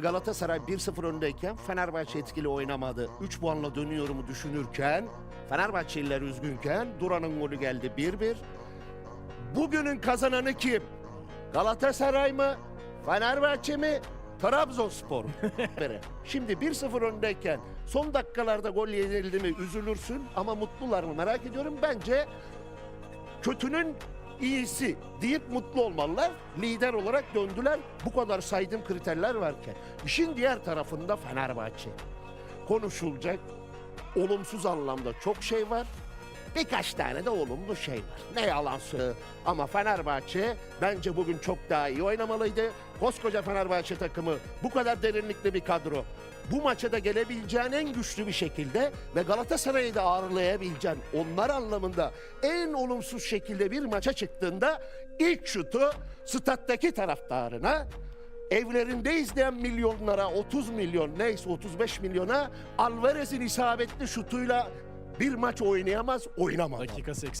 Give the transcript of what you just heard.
Galatasaray 1-0 öndeyken Fenerbahçe etkili oynamadı. 3 puanla dönüyorumu düşünürken Fenerbahçeliler üzgünken Duran'ın golü geldi 1-1. Bugünün kazananı kim? Galatasaray mı? Fenerbahçe mi? Trabzonspor. Şimdi 1-0 öndeyken son dakikalarda gol yenildi mi üzülürsün ama mutlular mı merak ediyorum. Bence kötünün iyisi deyip mutlu olmalılar. Lider olarak döndüler. Bu kadar saydığım kriterler varken. İşin diğer tarafında Fenerbahçe. Konuşulacak olumsuz anlamda çok şey var. Birkaç tane de olumlu şey var. Ne yalan söyle. Ama Fenerbahçe bence bugün çok daha iyi oynamalıydı. Koskoca Fenerbahçe takımı bu kadar derinlikli bir kadro. Bu maça da gelebileceğin en güçlü bir şekilde ve Galatasaray'ı da ağırlayabileceğin onlar anlamında en olumsuz şekilde bir maça çıktığında ilk şutu stat'taki taraftarına evlerinde izleyen milyonlara 30 milyon neyse 35 milyona Alvarez'in isabetli şutuyla bir maç oynayamaz oynamadı. Dakika 80.